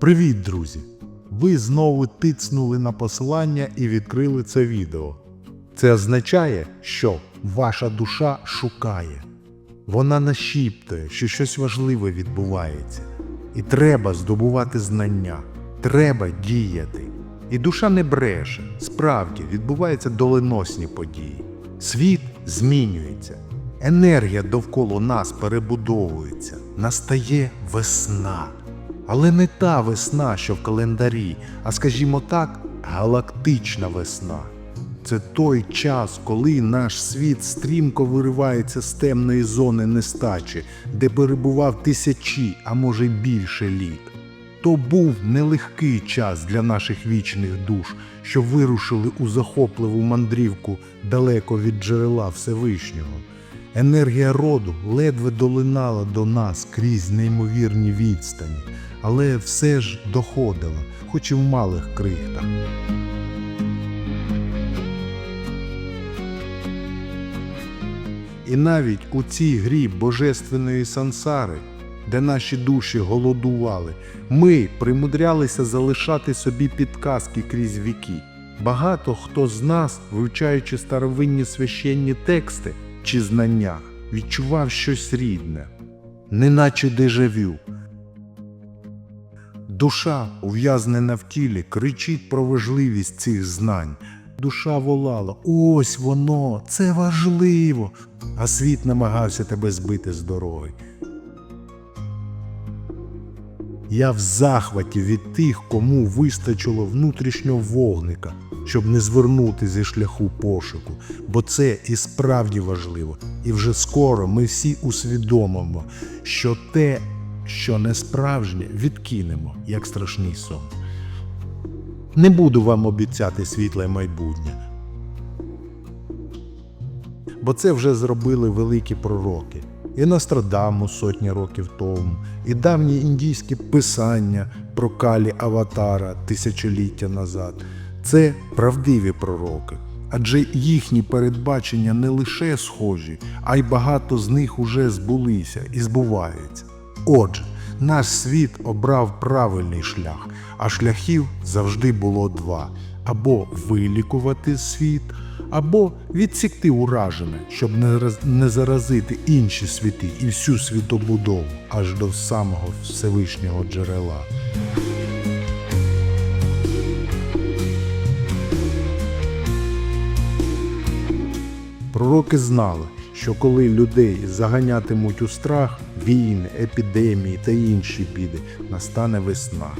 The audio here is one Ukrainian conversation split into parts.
Привіт, друзі! Ви знову тицнули на посилання і відкрили це відео. Це означає, що ваша душа шукає. Вона нашіптує, що щось важливе відбувається. І треба здобувати знання, треба діяти. І душа не бреше, справді відбуваються доленосні події. Світ змінюється, енергія довкола нас перебудовується, настає весна. Але не та весна, що в календарі, а скажімо так, галактична весна. Це той час, коли наш світ стрімко виривається з темної зони нестачі, де перебував тисячі, а може й більше літ. То був нелегкий час для наших вічних душ, що вирушили у захопливу мандрівку далеко від джерела Всевишнього. Енергія роду ледве долинала до нас крізь неймовірні відстані, але все ж доходила, хоч і в малих крихтах. І навіть у цій грі божественної сансари, де наші душі голодували, ми примудрялися залишати собі підказки крізь віки. Багато хто з нас, вивчаючи старовинні священні тексти чи знання, відчував щось рідне, неначе дежавю. Душа, ув'язнена в тілі, кричить про важливість цих знань. Душа волала: ось воно, це важливо. А світ намагався тебе збити з дороги. Я в захваті від тих, кому вистачило внутрішнього вогника, щоб не звернути зі шляху пошуку, бо це і справді важливо. І вже скоро ми всі усвідомимо, що те, що не справжнє, відкинемо, як страшний сон. Не буду вам обіцяти світле майбутнє, бо це вже зробили великі пророки. І Нострадамус сотні років тому, і давні індійські писання про калі Аватара тисячоліття назад. Це правдиві пророки, адже їхні передбачення не лише схожі, а й багато з них уже збулися і збуваються. Отже, наш світ обрав правильний шлях, а шляхів завжди було два: або вилікувати світ, або відсікти уражене, щоб не, заразити інші світи і всю світобудову аж до самого Всевишнього джерела. Пророки знали, що коли людей заганятимуть у страх, війни, епідемії та інші біди, настане весна.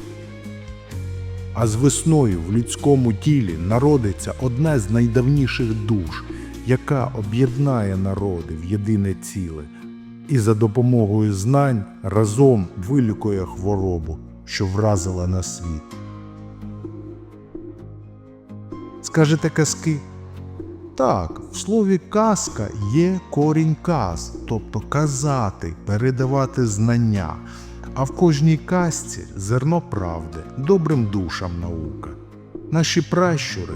А з весною в людському тілі народиться одна з найдавніших душ, яка об'єднає народи в єдине ціле, і за допомогою знань разом вилікує хворобу, що вразила на світ. Скажете казки? Так, в слові казка є корінь каз, тобто казати, передавати знання. А в кожній казці зерно правди, добрим душам наука. Наші пращури,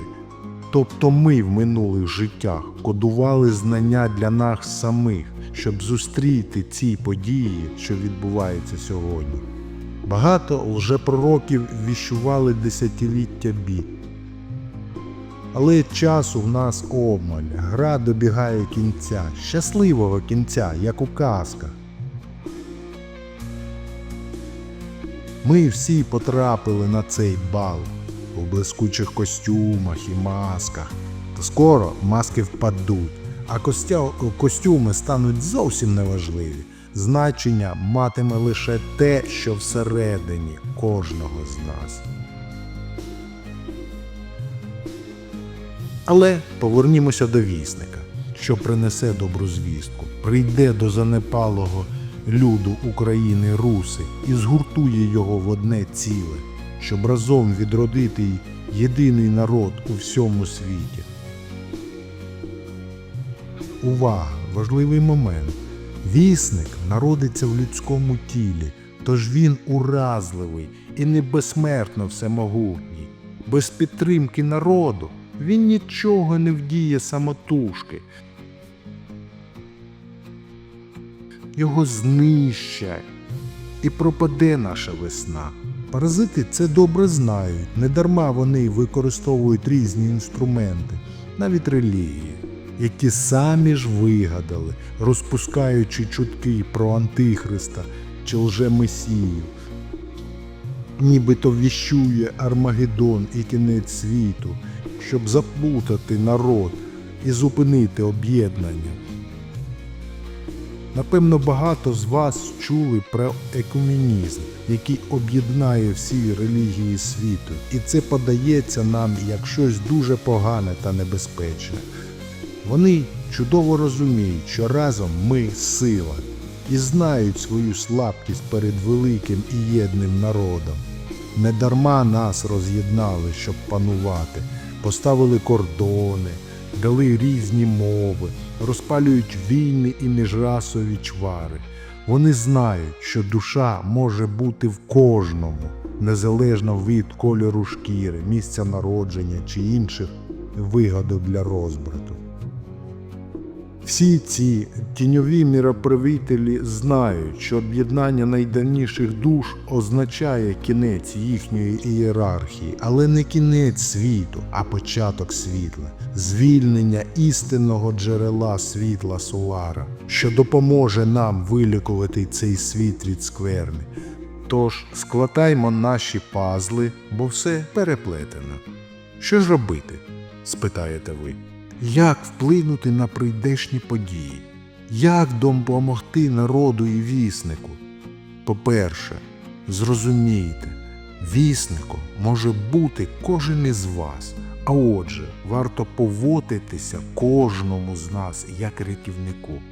тобто ми в минулих життях, кодували знання для нас самих, щоб зустріти ці події, що відбуваються сьогодні. Багато лжепророків віщували десятиліття бід. Але часу в нас обмаль, гра добігає кінця, щасливого кінця, як у казках. Ми всі потрапили на цей бал у блискучих костюмах і масках. Та скоро маски впадуть, а костя... костюми стануть зовсім неважливі. Значення матиме лише те, що всередині кожного з нас. Але повернімося до вісника, що принесе добру звістку, прийде до занепалого люду України руси і згуртує його в одне ціле, щоб разом відродити єдиний народ у всьому світі. Увага! Важливий момент. Вісник народиться в людському тілі, тож він уразливий і не безсмертно всемогутній. Без підтримки народу він нічого не вдіє самотужки. Його знищать, і пропаде наша весна. Паразити це добре знають, недарма вони використовують різні інструменти, навіть релігії, які самі ж вигадали, розпускаючи чутки про Антихриста чи лже-месію. Нібито віщує Армагеддон і кінець світу, щоб заплутати народ і зупинити об'єднання. Напевно, багато з вас чули про екуменізм, який об'єднає всі релігії світу, і це подається нам як щось дуже погане та небезпечне. Вони чудово розуміють, що разом ми сила, і знають свою слабкість перед великим і єдним народом. Недарма нас роз'єднали, щоб панувати, поставили кордони, дали різні мови, розпалюють війни і міжрасові чвари. Вони знають, що душа може бути в кожному, незалежно від кольору шкіри, місця народження чи інших вигадок для розбрату. Всі ці тіньові міроправителі знають, що об'єднання найдавніших душ означає кінець їхньої ієрархії, але не кінець світу, а початок світла, звільнення істинного джерела світла Солара, що допоможе нам вилікувати цей світ від скверни. Тож складаймо наші пазли, бо все переплетено. Що ж робити? спитаєте ви. Як вплинути на прийдешні події? Як допомогти народу і віснику? По-перше, зрозумійте, вісником може бути кожен із вас, а отже, варто поводитися кожному з нас як рятівнику.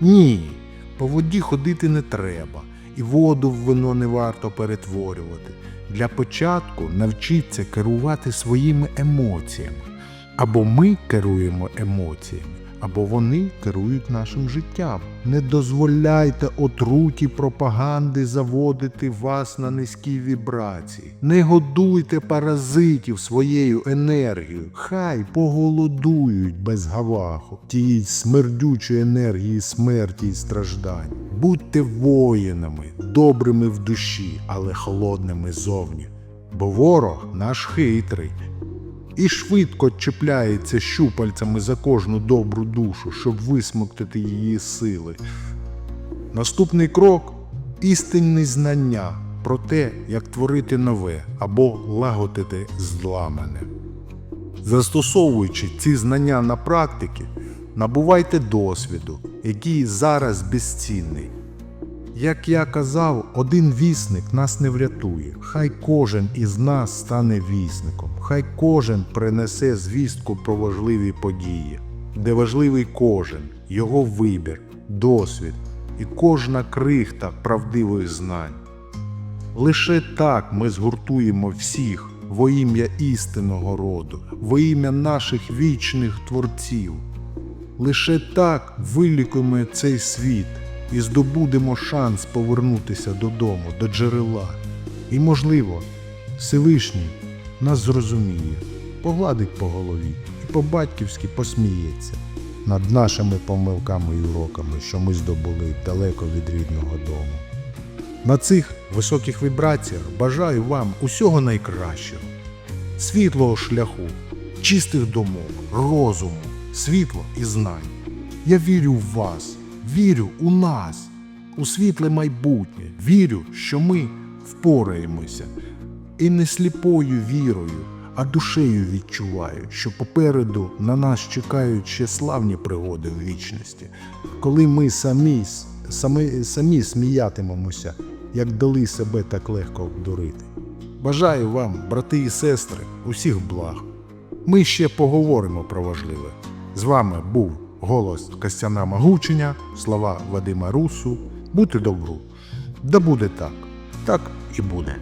Ні, по воді ходити не треба, і воду в вино не варто перетворювати. Для початку навчіться керувати своїми емоціями. Або ми керуємо емоціями, або вони керують нашим життям. Не дозволяйте отруті пропаганди заводити вас на низькі вібрації. Не годуйте паразитів своєю енергією. Хай поголодують без гаваху, тієї смердючої енергії смерті і страждань. Будьте воїнами, добрими в душі, але холодними зовні. Бо ворог наш хитрий і швидко чіпляється щупальцями за кожну добру душу, щоб висмоктати її сили. Наступний крок істинні знання про те, як творити нове або лагодити зламане. Застосовуючи ці знання на практиці, набувайте досвіду, який зараз безцінний. Як я казав, один вісник нас не врятує. Хай кожен із нас стане вісником, хай кожен принесе звістку про важливі події, де важливий кожен, його вибір, досвід і кожна крихта правдивих знань. Лише так ми згуртуємо всіх во ім'я істинного роду, во ім'я наших вічних творців. Лише так вилікуємо цей світ і здобудемо шанс повернутися додому, до джерела. І, можливо, Всевишній нас зрозуміє, погладить по голові і по-батьківськи посміється над нашими помилками і уроками, що ми здобули далеко від рідного дому. На цих високих вібраціях бажаю вам усього найкращого, світлого шляху, чистих думок, розуму, світла і знань. Я вірю в вас, вірю у нас, у світле майбутнє, вірю, що ми впораємося. І не сліпою вірою, а душею відчуваю, що попереду на нас чекають ще славні пригоди в вічності, коли ми самі, самі, самі сміятимемося, як дали себе так легко обдурити. Бажаю вам, брати і сестри, усіх благ. Ми ще поговоримо про важливе. З вами був голос Костяна Магученя, слова Вадима Русу. Будьте добру. Да буде так, так і буде.